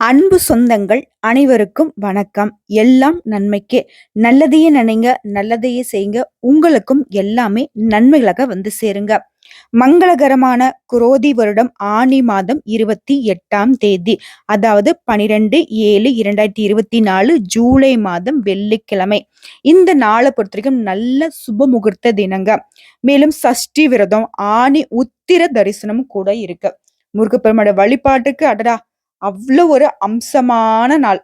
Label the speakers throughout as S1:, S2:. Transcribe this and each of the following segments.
S1: அன்பு சொந்தங்கள் அனைவருக்கும் வணக்கம். எல்லாம் நன்மைக்கே. நல்லதையே நினைங்க, நல்லதையே செய்யுங்க. உங்களுக்கும் எல்லாமே நன்மைகளாக வந்து சேருங்க. மங்களகரமான குரோதி வருடம் ஆனி மாதம் இருபத்தி எட்டாம் தேதி அதாவது பனிரெண்டு ஏழு இரண்டாயிரத்தி இருபத்தி நாலு ஜூலை மாதம் வெள்ளிக்கிழமை இந்த நாளை பொறுத்த வரைக்கும் நல்ல சுப முகூர்த்த தினங்க மேலும் சஷ்டி விரதம் ஆணி உத்திர தரிசனம் கூட இருக்கு முருகப்பெருமாட வழிபாட்டுக்கு அடடா அவ்வளோ ஒரு அம்சமான நாள்.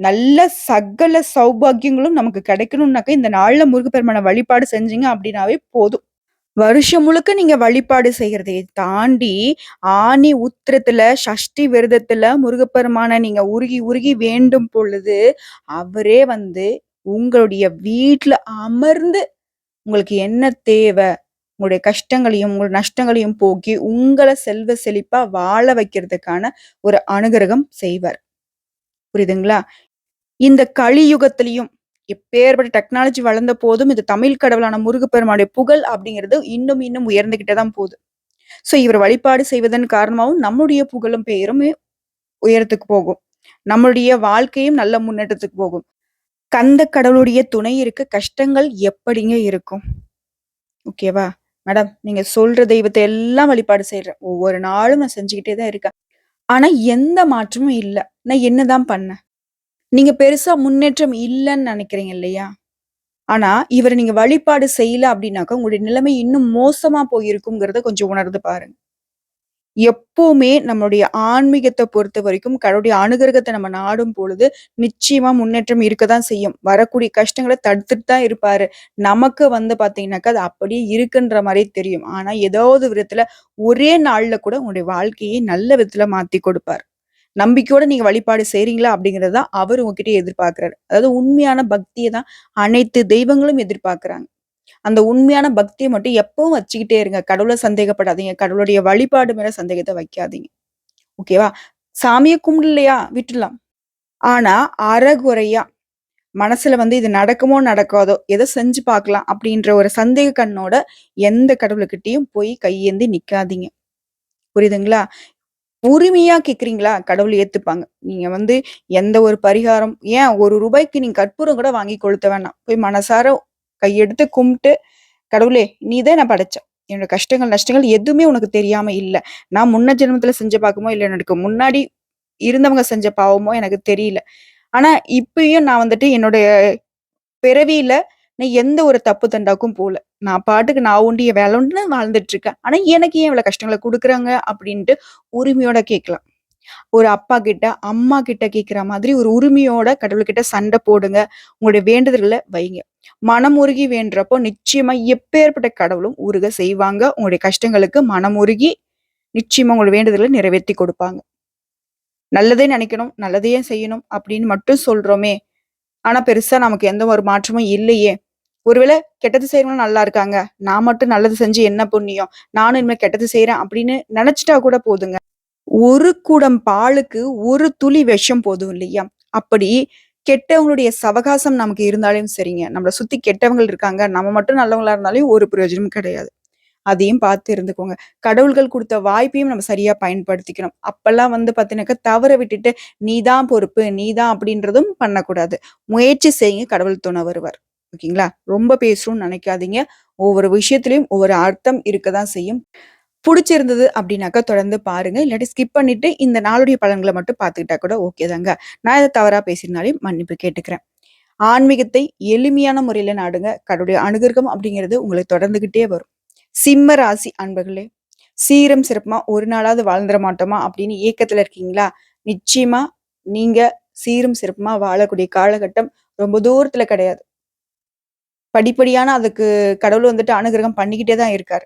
S1: நல்ல சகல சௌபாக்கியங்களும் நமக்கு கிடைக்கணும்னாக்க, இந்த நாளில் முருகப்பெருமான வழிபாடு செஞ்சீங்க அப்படின்னாவே போதும். வருஷம் முழுக்க நீங்க வழிபாடு செய்யறதை தாண்டி, ஆனி உத்திரத்துல, சஷ்டி விரதத்துல முருகப்பெருமான நீங்க உருகி உருகி வேண்டும் பொழுது, அவரே வந்து உங்களுடைய வீட்டுல அமர்ந்து, உங்களுக்கு என்ன தேவை உங்களுடைய கஷ்டங்களையும், உங்களுடைய நஷ்டங்களையும் போக்கி, உங்களை செல்வ செழிப்பா வாழ வைக்கிறதுக்கான ஒரு அனுகிரகம் செய்வார். புரியுதுங்களா? இந்த கலியுகத்திலையும் எப்பேற்பட்ட டெக்னாலஜி வளர்ந்த போதும், இது தமிழ் கடவுளான முருகப்பெருமானுடைய புகழ் அப்படிங்கிறது இன்னும் இன்னும் உயர்ந்துகிட்டே தான் போகுது. ஸோ இவர் வழிபாடு செய்வதன் காரணமாகவும் நம்முடைய புகழும் பெயரும் உயரத்துக்கு போகும். நம்மளுடைய வாழ்க்கையும் நல்ல முன்னேற்றத்துக்கு போகும். கந்த கடவுளுடைய துணை இருக்க கஷ்டங்கள் எப்படிங்க இருக்கும்? ஓகேவா? மேடம், நீங்க சொல்ற தெய்வத்தை எல்லாம் வழிபாடு செய்யறேன் ஒவ்வொரு நாளும் நான் செஞ்சுக்கிட்டே தான் இருக்கேன். ஆனா, எந்த மாற்றமும் இல்லை நான் என்னதான் பண்ணேன்? நீங்க பெருசா முன்னேற்றம் இல்லைன்னு நினைக்கிறீங்க இல்லையா? ஆனா, இவரை நீங்க வழிபாடு செய்யல அப்படின்னாக்கா உங்களுடைய நிலைமை இன்னும் மோசமா போயிருக்குங்கிறத கொஞ்சம் உணர்ந்து பாருங்க. எப்பவுமே நம்மளுடைய ஆன்மீகத்தை பொறுத்த வரைக்கும் கடவுளுடைய அனுகிரகத்தை நம்ம நாடும் பொழுது நிச்சயமா முன்னேற்றம் இருக்கதான் செய்யும். வரக்கூடிய கஷ்டங்களை தடுத்துட்டு தான் இருப்பாரு. நமக்கு வந்து பாத்தீங்கன்னாக்கா அது அப்படியே இருக்குன்ற மாதிரி தெரியும். ஆனா, ஏதாவது விதத்துல ஒரே நாள்ல கூட உங்களுடைய வாழ்க்கையை நல்ல விதத்துல மாத்தி கொடுப்பார். நம்பிக்கையோட நீங்க வழிபாடு செய்றீங்களா? அப்படிங்கிறது அவர் அவரு உங்ககிட்ட எதிர்பார்க்கிறாரு. அதாவது உண்மையான பக்தியை தான் அனைத்து தெய்வங்களும் எதிர்பார்க்கிறாங்க. அந்த உண்மையான பக்தியை மட்டும் எப்பவும் வச்சுக்கிட்டே இருங்க. கடவுள சந்தேகப்படாதீங்க. கடவுளுடைய வழிபாடு மேல சந்தேகத்தை வைக்காதீங்க. ஓகேவா? சாமியை கும்பிடலையா? விட்டுலாம் ஆனா, அறகுறையா மனசுல வந்து இது நடக்குமோ, நடக்காதோ, எதை செஞ்சு பார்க்கலாம் அப்படின்ற ஒரு சந்தேக கண்ணோட எந்த கடவுளுக்கிட்டையும் போய் கையேந்தி நிக்காதீங்க. புரியுதுங்களா? உரிமையா கேக்குறீங்களா கடவுள் ஏத்துப்பாங்க. நீங்க வந்து எந்த ஒரு பரிகாரம் ஏன் ஒரு ரூபாய்க்கு நீங்க கற்பூரம் கூட வாங்கி கொளுத்த வேணாம். போய் மனசார கையெடுத்து கும்பிட்டு, கடவுளே! நீ தான் நான் படைச்ச. என்னோட கஷ்டங்கள், நஷ்டங்கள் எதுவுமே உனக்கு தெரியாம இல்ல. நான் முன்ன ஜென்மத்துல செஞ்ச பாக்கமோ இல்ல எனக்கு முன்னாடி இருந்தவங்க செஞ்ச பாவமோ எனக்கு தெரியல. ஆனா, இப்பயும் நான் வந்துட்டு என்னுடைய பிறவியில நான் எந்த ஒரு தப்பு தண்டாக்கும் போல. நான் பாட்டுக்கு நான் உண்டு, என் வேலை உண்டுன்னு வாழ்ந்துட்டு இருக்கேன். ஆனா, எனக்கு ஏன் இவ்வளவு கஷ்டங்களை கொடுக்குறாங்க அப்படின்ட்டு உரிமையோட கேட்கலாம். ஒரு அப்பா கிட்ட, அம்மா கிட்ட கேட்கிற மாதிரி ஒரு உரிமையோட கடவுள்கிட்ட சண்டை போடுங்க. உங்களுடைய வேண்டுதல்களை வைங்க. மனம் உருகி வேண்டுறப்போ நிச்சயமா எப்பேற்பட்ட கடவுளும் உருக செய்வாங்க. உங்களுடைய கஷ்டங்களுக்கு மனம் உருகி நிச்சயமா உங்களுடைய வேண்டுதல்களை நிறைவேத்தி கொடுப்பாங்க. நல்லதே நினைக்கணும், நல்லதையே செய்யணும் அப்படின்னு மட்டும் சொல்றோமே! ஆனா பெருசா நமக்கு எந்த ஒரு மாற்றமும் இல்லையே! ஒருவேளை கெட்டது செய்றவங்க நல்லா இருக்காங்க. நான் மட்டும் நல்லது செஞ்சு என்ன புண்ணியம்? நானும் இனிமேல் கெட்டது செய்யறேன் அப்படின்னு நினைச்சிட்டா கூட போதுங்க. ஒரு குடம் பாலுக்கு ஒரு துளி விஷம் போதும் இல்லையா? அப்படி கெட்டவங்களுடைய சவகாசம் நமக்கு இருந்தாலும் சரிங்க. நம்மளை சுத்தி கெட்டவங்கள் இருக்காங்க. நம்ம மட்டும் நல்லவங்களா இருந்தாலும் ஒரு பிரயோஜனமும் கிடையாது. அதையும் பார்த்து இருந்துக்கோங்க. கடவுள்கள் கொடுத்த வாய்ப்பையும் நம்ம சரியா பயன்படுத்திக்கணும். அப்பெல்லாம் வந்து பார்த்தீங்கன்னாக்கா, தவற விட்டுட்டு, "நீ தான் பொறுப்பு, நீ தான்" அப்படின்றதும் பண்ணக்கூடாது. முயற்சி செய்யுங்க, கடவுள் துணை வருவார். ஓகேங்களா? ரொம்ப பேசணும்னு நினைக்காதீங்க. ஒவ்வொரு விஷயத்துலையும் ஒவ்வொரு அர்த்தம் இருக்க தான் செய்யும். பிடிச்சிருந்தது அப்படின்னாக்கா தொடர்ந்து பாருங்க. இல்லாட்டி ஸ்கிப் பண்ணிட்டு இந்த நாளுடைய பலன்களை மட்டும் பார்த்துக்கிட்டா கூட ஓகே தாங்க. நான் இதை தவறா பேசியிருந்தாலையும் மன்னிப்பு கேட்டுக்கிறேன். ஆன்மீகத்தை எளிமையான முறையில நாடுங்க. கடவுளுடைய அனுகிரகம் அப்படிங்கிறது உங்களுக்கு தொடர்ந்துகிட்டே வரும். சிம்ம ராசி அன்பர்களே! சீரும் சிறப்புமா ஒரு நாளாவது வாழ்ந்துட மாட்டோமா அப்படின்னு ஏக்கத்துல இருக்கீங்களா? நிச்சயமா நீங்க சீரும் சிறப்புமா வாழக்கூடிய காலகட்டம் ரொம்ப தூரத்துல கிடையாது. படிப்படியான அதுக்கு கடவுள் வந்துட்டு அனுகிரகம் பண்ணிக்கிட்டே தான் இருக்காரு.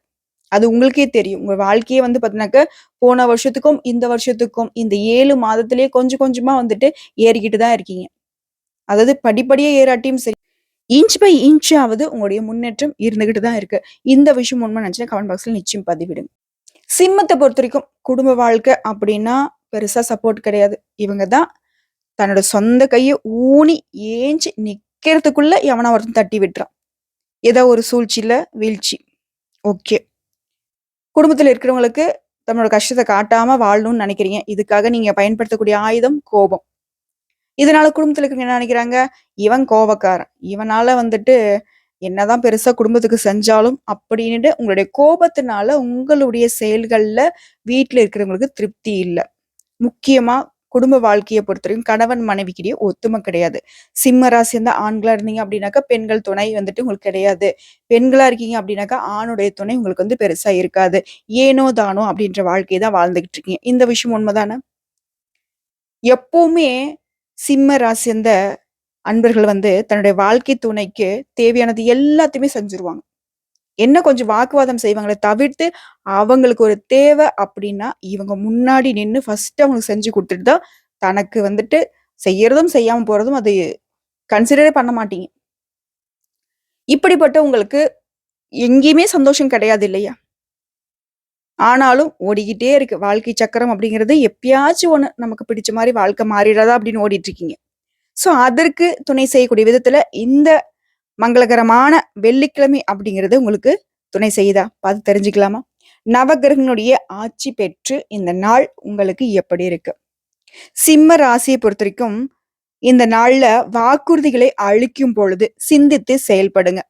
S1: அது உங்களுக்கே தெரியும். உங்க வாழ்க்கையே வந்து பார்த்தீங்கன்னாக்க, போன வருஷத்துக்கும், இந்த வருஷத்துக்கும் இந்த ஏழு மாதத்திலேயே கொஞ்சம் கொஞ்சமா வந்துட்டு ஏறிக்கிட்டு தான் இருக்கீங்க. அதாவது படிப்படியே ஏறாட்டியும் சரி, இன்ச் பை இன்ச்சாவது உங்களுடைய முன்னேற்றம் இருந்துகிட்டு தான் இருக்கு. இந்த விஷயம் உண்மை நினைச்சுன்னா கமெண்ட் பாக்ஸ்ல நிச்சயம் பதிவிடுங்க. பொறுத்த வரைக்கும் குடும்ப வாழ்க்கை அப்படின்னா பெருசா சப்போர்ட் கிடையாது. இவங்க தான் தன்னோட சொந்த கையை ஊனி ஏஞ்சி நிக்கிறதுக்குள்ள எவனா ஒருத்தன் தட்டி விட்டுறான். ஏதோ ஒரு சூழ்ச்சியில வீழ்ச்சி. ஓகே. குடும்பத்தில் இருக்கிறவங்களுக்கு தன்னோட கஷ்டத்தை காட்டாம வாழணும்னு நினைக்கிறீங்க. இதுக்காக நீங்க பயன்படுத்தக்கூடிய ஆயுதம் கோபம். இதனால குடும்பத்துல இருக்கிறவங்க என்ன நினைக்கிறாங்க? இவன் கோபக்காரன் இவனால வந்துட்டு என்னதான் பெருசா குடும்பத்துக்கு செஞ்சாலும் அப்படின்னுட்டு உங்களுடைய கோபத்தினால உங்களுடைய செயல்கள்ல வீட்டில் இருக்கிறவங்களுக்கு திருப்தி இல்லை முக்கியமா குடும்ப வாழ்க்கையை பொறுத்தவரைக்கும் கணவன் மனைவிக்கிடையே ஒத்துமை கிடையாது. சிம்ம ராசி சேர்ந்த ஆண்களா இருந்தீங்க அப்படின்னாக்கா, பெண்கள் துணை வந்துட்டு உங்களுக்கு கிடையாது. பெண்களா இருக்கீங்க அப்படின்னாக்கா, ஆணுடைய துணை உங்களுக்கு வந்து பெருசா இருக்காது. ஏனோ தானோ அப்படின்ற வாழ்க்கையை தான் வாழ்ந்துகிட்டு இருக்கீங்க. இந்த விஷயம் உண்மைதானே? எப்பவுமே சிம்ம ராசி இருந்த அன்பர்கள் வந்து தன்னுடைய வாழ்க்கை துணைக்கு தேவையானது எல்லாத்தையுமே செஞ்சுருவாங்க. என்ன கொஞ்சம் வாக்குவாதம் செய்வாங்களே தவிர்த்து, அவங்களுக்கு ஒரு தேவை அப்படின்னா, இவங்க முன்னாடி நின்று ஃபர்ஸ்ட் அவங்களுக்கு செஞ்சு கொடுத்துட்டு தான், தனக்கு வந்துட்டு செய்யறதும், செய்யாம போறதும் அது கன்சிடரே பண்ண மாட்டீங்க. இப்படிப்பட்ட உங்களுக்கு எங்கேயுமே சந்தோஷம் கிடையாது இல்லையா? ஆனாலும் ஓடிக்கிட்டே இருக்கு. வாழ்க்கை சக்கரம் அப்படிங்கிறது எப்பயாச்சும் ஒன்று நமக்கு பிடிச்ச மாதிரி வாழ்க்கை மாறிடாதா அப்படின்னு ஓடிட்டு இருக்கீங்க. ஸோ அதற்கு துணை செய்யக்கூடிய விதத்துல இந்த மங்களகரமான வெள்ளிக்கிழமை அப்படிங்கிறது உங்களுக்கு துணை செய்யுதா? பார்த்து தெரிஞ்சுக்கலாமா? நவகிரகங்களுடைய ஆட்சி பெற்று இந்த நாள் உங்களுக்கு எப்படி இருக்கு? சிம்ம ராசியை பொறுத்த வரைக்கும் இந்த நாள்ல வாக்குறுதிகளை அழிக்கும் பொழுது சிந்தித்து செயல்படுங்க.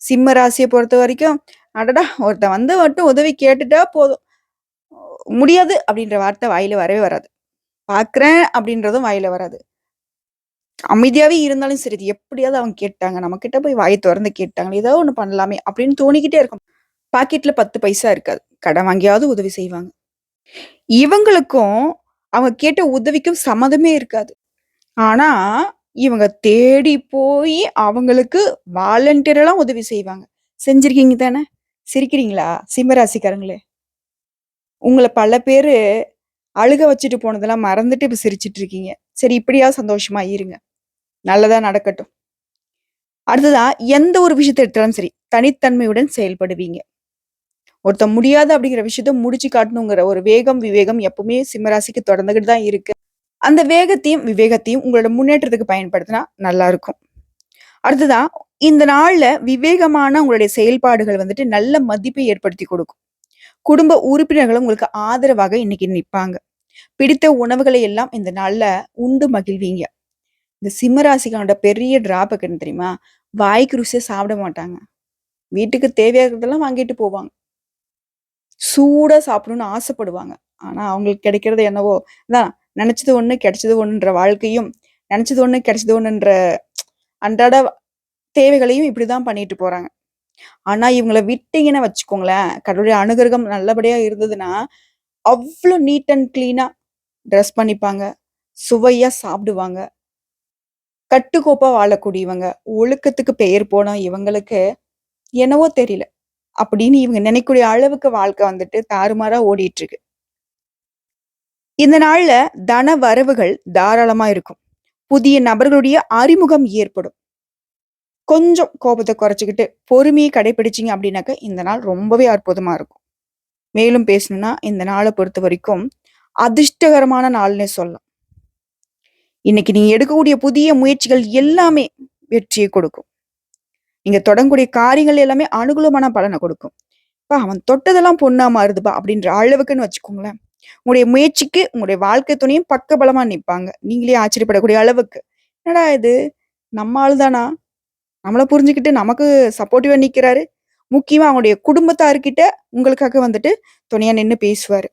S1: சிம்ம ராசியை பொறுத்த வரைக்கும் அடடா! ஒருத்தன் வந்து மட்டும் உதவி கேட்டுட்டா போதும். முடியாது அப்படின்ற வார்த்தை வாயில வரவே வராது. பார்க்குறேன் அப்படின்றதும் வாயில வராது. அமைதியாவே இருந்தாலும் சரி, இது எப்படியாவது அவங்க கேட்டாங்க. நம்ம கிட்ட போய் வாயை திறந்து கேட்டாங்க ஏதாவது ஒண்ணு பண்ணலாமே அப்படின்னு தோணிக்கிட்டே இருக்கும். பாக்கெட்ல 10 பைசா இருக்காது. கடன் வாங்கியாவது உதவி செய்வாங்க. இவங்களுக்கும் அவங்க கேட்ட உதவிக்கும் சம்மதமே இருக்காது. ஆனா, இவங்க தேடி போயி அவங்களுக்கு வாலண்டியரெல்லாம் உதவி செய்வாங்க. செஞ்சிருக்கீங்க தானே? சிரிக்கிறீங்களா? சிம்ம ராசிக்காரங்களே! உங்கள பல பேரு அழுக வச்சுட்டு போனதெல்லாம் மறந்துட்டு இப்ப சிரிச்சிட்டு இருக்கீங்க. சரி இப்படியா சந்தோஷமா இருங்க. நல்லதா நடக்கட்டும். அடுத்ததா எந்த ஒரு விஷயத்த எடுத்தாலும் சரி, தனித்தன்மையுடன் செயல்படுவீங்க. ஒருத்தன் முடியாது அப்படிங்கிற விஷயத்த முடிச்சு காட்டணுங்கிற ஒரு வேகம், விவேகம் எப்பவுமே சிம்மராசிக்கு தொடர்ந்துகிட்டு தான் இருக்கு. அந்த வேகத்தையும், விவேகத்தையும் உங்களோட முன்னேற்றத்துக்கு பயன்படுத்தினா நல்லா இருக்கும். அடுத்ததா இந்த நாள்ல விவேகமான உங்களுடைய செயல்பாடுகள் வந்துட்டு நல்ல மதிப்பை ஏற்படுத்தி கொடுக்கும். குடும்ப உறுப்பினர்களும் உங்களுக்கு ஆதரவாக இன்னைக்கு நிற்பாங்க பிடித்த உணவுகளை எல்லாம் இந்த நாள்ல உண்டு மகிழ்வீங்க. இந்த சிம்ம பெரிய டிராபேக் என்ன தெரியுமா? வாய்க்கு ருசியாக சாப்பிட மாட்டாங்க. வீட்டுக்கு தேவையாகிறதெல்லாம் வாங்கிட்டு போவாங்க. சூடாக சாப்பிடணும்னு ஆசைப்படுவாங்க. ஆனா அவங்களுக்கு கிடைக்கிறது என்னவோ, அதான் நினச்சது ஒன்று கிடைச்சது ஒன்றுன்ற வாழ்க்கையும், நினச்சது ஒன்று கிடைச்சது ஒன்றுன்ற அன்றாட தேவைகளையும் இப்படிதான் பண்ணிட்டு போறாங்க. ஆனா இவங்கள விட்டீங்கன்னு வச்சுக்கோங்களேன், கடவுளுடைய அனுகிரகம் நல்லபடியா இருந்ததுன்னா, அவ்வளோ நீட் அண்ட் கிளீனாக ட்ரெஸ் பண்ணிப்பாங்க. சுவையா சாப்பிடுவாங்க. கட்டுக்கோப்பா வாழக்கூடியவங்க. ஒழுக்கத்துக்கு பெயர் போன இவங்களுக்கு, என்னவோ தெரியல. அப்படின்னு இவங்க நினைக்கக்கூடிய அளவுக்கு வாழ்க்கை வந்துட்டு தாறுமாறா ஓடிட்டு இருக்கு. இந்த நாள்ல தன வரவுகள் தாராளமா இருக்கும். புதிய நபர்களுடைய அறிமுகம் ஏற்படும். கொஞ்சம் கோபத்தை குறைச்சிக்கிட்டு பொறுமையை கடைபிடிச்சீங்க அப்படின்னாக்க, இந்த நாள் ரொம்பவே அற்புதமா இருக்கும். மேலும் பேசணும்னா, இந்த நாள பொறுத்தவரைக்கும் அதிர்ஷ்டகரமான நாள்னே சொல்லலாம். இன்னைக்கு நீங்க எடுக்கக்கூடிய புதிய முயற்சிகள் எல்லாமே வெற்றியை கொடுக்கும். நீங்க தொடங்கக்கூடிய காரியங்கள் எல்லாமே அனுகூலமான பலனை கொடுக்கும். "அப்பா அவன் தொட்டதெல்லாம் பொண்ணா மாறுதுப்பா" அப்படின்ற அளவுக்குன்னு வச்சுக்கோங்களேன். உங்களுடைய முயற்சிக்கு உங்களுடைய வாழ்க்கை துணையும் பக்கபலமா நிற்பாங்க நீங்களே ஆச்சரியப்படக்கூடிய அளவுக்கு. "என்னடா இது! நம்ம ஆளு தானா? நம்மள புரிஞ்சுக்கிட்டு நமக்கு சப்போர்ட்டிவா நிக்கிறாரு." முக்கியமா அவங்களுடைய குடும்பத்தார்கிட்ட உங்களுக்காக வந்துட்டு துணையா நின்று பேசுவாரு.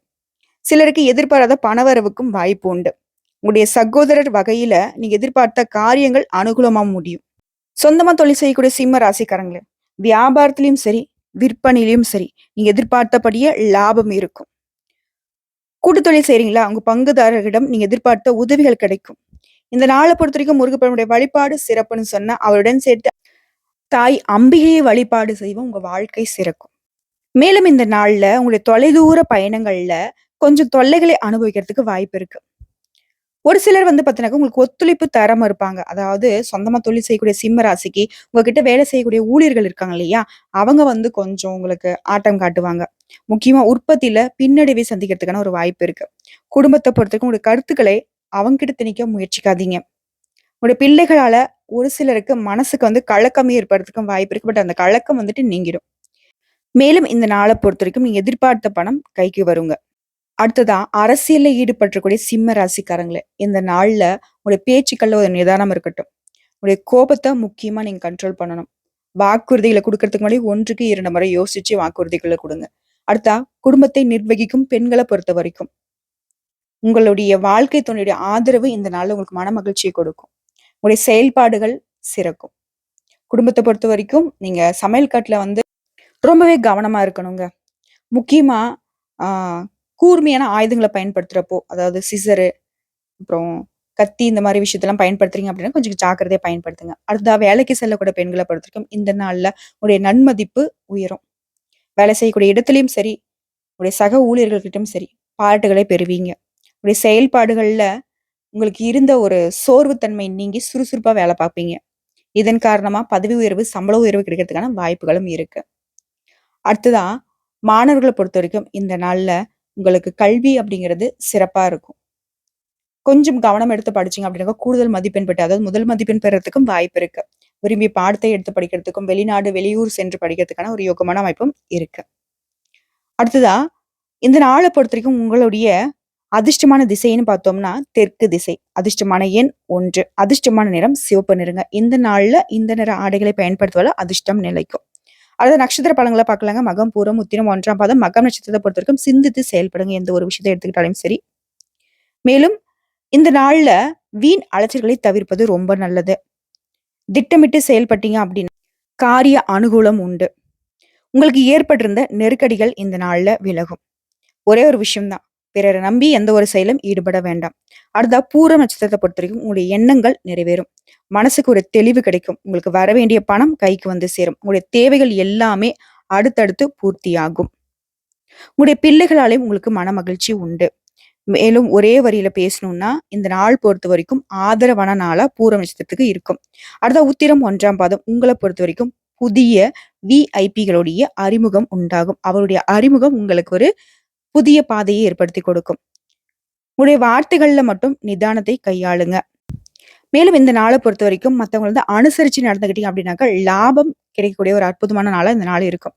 S1: சிலருக்கு எதிர்பாராத பணவரவுக்கும் வாய்ப்பு உண்டு. உங்களுடைய சகோதரர் வகையில நீங்க எதிர்பார்த்த காரியங்கள் அனுகூலமா முடியும். சொந்தமா தொழில் செய்யக்கூடிய சிம்ம ராசிக்காரங்களே, வியாபாரத்திலையும் சரி, விற்பனையிலையும் சரி, நீங்க எதிர்பார்த்தபடியே லாபம் இருக்கும். கூட்டு தொழில் செய்றீங்களா? உங்க பங்குதாரர்களிடம் நீங்க எதிர்பார்த்த உதவிகள் கிடைக்கும். இந்த நாள பொறுத்தவரைக்கும் முருகப்பெருமானுடைய வழிபாடு சிறப்புன்னு சொன்னா, அவருடன் சேர்த்து தாய் அம்பிகையை வழிபாடு செய்வோம். உங்க வாழ்க்கை சிறக்கும். மேலும் இந்த நாள்ல உங்களுடைய தொலைதூர பயணங்கள்ல கொஞ்சம் தொல்லைகளை அனுபவிக்கிறதுக்கு வாய்ப்பு இருக்கு. ஒரு சிலர் வந்து பார்த்தீங்கன்னா உங்களுக்கு ஒத்துழைப்பு தரம் இருப்பாங்க அதாவது சொந்தமா தொழில் செய்யக்கூடிய சிம்ம ராசிக்கு, உங்ககிட்ட வேலை செய்யக்கூடிய ஊழியர்கள் இருக்காங்க இல்லையா? அவங்க வந்து கொஞ்சம் உங்களுக்கு ஆட்டம் காட்டுவாங்க. முக்கியமா உற்பத்தியில பின்னடைவை சந்திக்கிறதுக்கான ஒரு வாய்ப்பு இருக்கு. குடும்பத்தை பொறுத்தவரைக்கும் உங்களுடைய கருத்துக்களை அவங்க கிட்ட திணிக்க முயற்சிக்காதீங்க. உங்களுடைய பிள்ளைகளால ஒரு சிலருக்கு மனசுக்கு வந்து கலக்கம் ஏற்படுறதுக்கும் வாய்ப்பு இருக்கு. பட் அந்த கலக்கம் வந்துட்டு நீங்கிடும். மேலும் இந்த நாளை பொறுத்த வரைக்கும் நீங்க எதிர்பார்த்த பணம் கைக்கு வருங்க. அடுத்ததா அரசியலில் ஈடுபட்டிருக்கக்கூடிய சிம்ம ராசிக்காரங்களே, இந்த நாளில் உங்களுடைய பேச்சுக்கள்ல ஒரு நிதானம் இருக்கட்டும். உங்களுடைய கோபத்தை முக்கியமா நீங்க கண்ட்ரோல் பண்ணணும். வாக்குறுதிகளை கொடுக்கறதுக்கு முன்னாடி 1க்கு 2 முறை யோசிச்சு வாக்குறுதிகளை கொடுங்க அடுத்தா குடும்பத்தை நிர்வகிக்கும் பெண்களை பொறுத்த வரைக்கும் உங்களுடைய வாழ்க்கை துணையுடைய ஆதரவு இந்த நாளில் உங்களுக்கு மனமகிழ்ச்சிய கொடுக்கும். உங்களுடைய செயல்பாடுகள் சிறக்கும். குடும்பத்தை பொறுத்த வரைக்கும் நீங்க சமையல் கட்டில் வந்து ரொம்பவே கவனமா இருக்கணுங்க. முக்கியமா கூர்மையான ஆயுதங்களை பயன்படுத்துறப்போ, அதாவது சிசரு, அப்புறம் கத்தி இந்த மாதிரி விஷயத்தெல்லாம் பயன்படுத்துறீங்க அப்படின்னா, கொஞ்சம் ஜாக்கிரதையை பயன்படுத்துங்க. அடுத்ததா வேலைக்கு செல்லக்கூடிய பெண்களை பொறுத்தவரைக்கும், இந்த நாளில் உங்களுடைய நன்மதிப்பு உயரும். வேலை செய்யக்கூடிய இடத்துலையும் சரி, உங்களுடைய சக ஊழியர்கள்கிட்டயும் சரி, பாராட்டுகளை பெறுவீங்க. உங்களுடைய செயல்பாடுகளில் உங்களுக்கு இருந்த ஒரு சோர்வுத்தன்மை நீங்கி சுறுசுறுப்பாக வேலை பார்ப்பீங்க. இதன் காரணமாக பதவி உயர்வு, சம்பள உயர்வு கிடைக்கிறதுக்கான வாய்ப்புகளும் இருக்கு. அடுத்ததா பொறுத்த வரைக்கும் இந்த நாளில் உங்களுக்கு கல்வி அப்படிங்கிறது சிறப்பா இருக்கும். கொஞ்சம் கவனம் எடுத்து படிச்சீங்க அப்படின்னா, கூடுதல் மதிப்பெண் பெற்று அதாவது முதல் மதிப்பெண் பெறுறதுக்கும் வாய்ப்பு இருக்கு. விரும்பி பாடத்தை எடுத்து படிக்கிறதுக்கும், வெளிநாடு, வெளியூர் சென்று படிக்கிறதுக்கான ஒரு யோகமான வாய்ப்பும் இருக்கு. அடுத்ததா இந்த நாள பொறுத்தவரைக்கும் உங்களுடைய அதிர்ஷ்டமான திசைன்னு பார்த்தோம்னா, தெற்கு திசை. அதிர்ஷ்டமான எண் ஒன்று அதிர்ஷ்டமான நிறம் சிவப்பு நிறங்க. இந்த நாள்ல இந்த நிற ஆடைகளை பயன்படுத்துவதால் அதிர்ஷ்டம் நிலைக்கும். அடுத்த நட்சத்திர பலன்கள பார்க்கலாங்க. மகம், பூரம், உத்திரம் ஒன்றாம் பாதம். மகம் நட்சத்திரத்தை பொறுத்தவரைக்கும் சிந்தித்து செயல்படுங்க. எந்த ஒரு விஷயத்த எடுத்துக்கிட்டாலும் சரி. மேலும் இந்த நாள்ல வீண் அலைச்சல்களை தவிர்ப்பது ரொம்ப நல்லது. திட்டமிட்டு செயல்பட்டீங்க அப்படின்னா, காரிய அனுகூலம் உண்டு. உங்களுக்கு ஏற்பட்டிருந்த நெருக்கடிகள் இந்த நாள்ல விலகும். ஒரே ஒரு விஷயம்தான் பிறரை நம்பி எந்த ஒரு செயலும் ஈடுபட வேண்டாம். அடுத்தா பூர நட்சத்திரத்தை பொறுத்த பொறுத்தவரைக்கும் உங்களுடைய எண்ணங்கள் நிறைவேறும். மனசுக்கு ஒரு தெளிவு கிடைக்கும். உங்களுக்கு வர வேண்டிய பணம் கைக்கு வந்து சேரும். உங்களுடைய தேவைகள் எல்லாமே அடுத்தடுத்து பூர்த்தியாகும். உங்களுடைய பிள்ளைகளாலே உங்களுக்கு மனமகிழ்ச்சி உண்டு. மேலும் ஒரே வரியில பேசணும்னா, இந்த நாள் பொறுத்த வரைக்கும் ஆதரவான நாளா பூர நட்சத்திரத்துக்கு இருக்கும். அடுத்த உத்திரம் ஒன்றாம் பாதம். உங்களை பொறுத்த வரைக்கும் புதிய விஐபிகளுடைய அறிமுகம் உண்டாகும். அவருடைய அறிமுகம் உங்களுக்கு ஒரு புதிய பாதையை ஏற்படுத்தி கொடுக்கும். உங்களுடைய வார்த்தைகள்ல மட்டும் நிதானத்தை கையாளுங்க. மேலும் இந்த நாளை பொறுத்த வரைக்கும் மத்தவங்கள வந்து அனுசரிச்சு நடந்துக்கிட்டீங்க அப்படின்னாக்கா, லாபம் கிடைக்கக்கூடிய ஒரு அற்புதமான நாளாக இந்த நாள் இருக்கும்.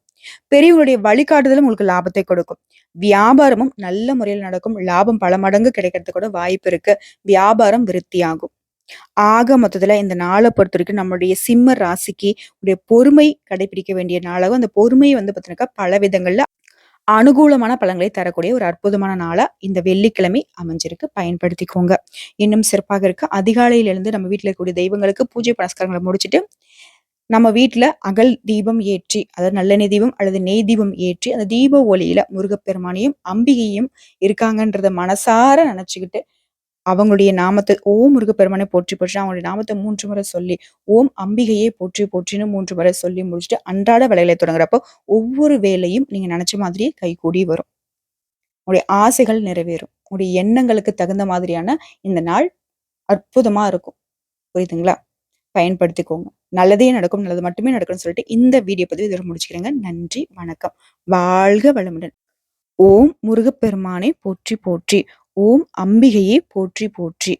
S1: பெரியவங்களுடைய வழிகாட்டுதலும் உங்களுக்கு லாபத்தை கொடுக்கும். வியாபாரமும் நல்ல முறையில் நடக்கும். லாபம் பல மடங்கு கிடைக்கிறதுக்கு கூட வாய்ப்பு இருக்கு. வியாபாரம் விருத்தியாகும். ஆக மொத்தத்துல இந்த நாள பொறுத்தவரைக்கும் நம்மளுடைய சிம்ம ராசிக்கு உடைய பொறுமை கடைபிடிக்க வேண்டிய நாளாகும். அந்த பொறுமையை வந்து பார்த்தீங்கன்னாக்கா, பல விதங்கள்ல அனுகூலமான பலன்களை தரக்கூடிய ஒரு அற்புதமான நாளா இந்த வெள்ளிக்கிழமை அமைஞ்சிருக்கு. பயன்படுத்திக்கோங்க. இன்னும் சிறப்பாக இருக்க அதிகாலையிலிருந்து நம்ம வீட்டில் இருக்கக்கூடிய தெய்வங்களுக்கு பூஜை புனஸ்காரங்கள முடிச்சுட்டு, நம்ம வீட்ல அகல் தீபம் ஏற்றி, அதாவது நல்லெண்ணெய் தீபம் அல்லது நெய் தீபம் ஏற்றி, அந்த தீப ஒளியில முருகப்பெருமானையும், அம்பிகையும் இருக்காங்கன்றத மனசார நினச்சிக்கிட்டு அவங்களுடைய நாமத்தை ஓம் முருகப்பெருமானை போற்றி போற்றி அவங்களுடைய நாமத்தை மூன்று முறை சொல்லி, ஓம் அம்பிகையை போற்றி போற்றின்னு மூன்று முறை சொல்லி முடிச்சுட்டு, அன்றாட வேலைகளை தொடங்குறப்போ, ஒவ்வொரு வேலையும் நீங்க நினைச்ச மாதிரியே கைகூடி வரும். உங்களுடைய ஆசைகள் நிறைவேறும். உங்களுடைய எண்ணங்களுக்கு தகுந்த மாதிரியான இந்த நாள் அற்புதமா இருக்கும். புரியுதுங்களா? பயன்படுத்திக்கோங்க. நல்லதே நடக்கும். நல்லது மட்டுமே நடக்கும்னு சொல்லிட்டு இந்த வீடியோ பதிவு இதோட முடிச்சுக்கிறேங்க. நன்றி, வணக்கம். வாழ்க வளமுடன். ஓம் முருகப்பெருமானை போற்றி போற்றி. ஓம் அம்பிகையே போற்றி போற்றி.